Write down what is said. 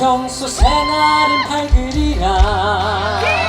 평소 새날은 밝으리라.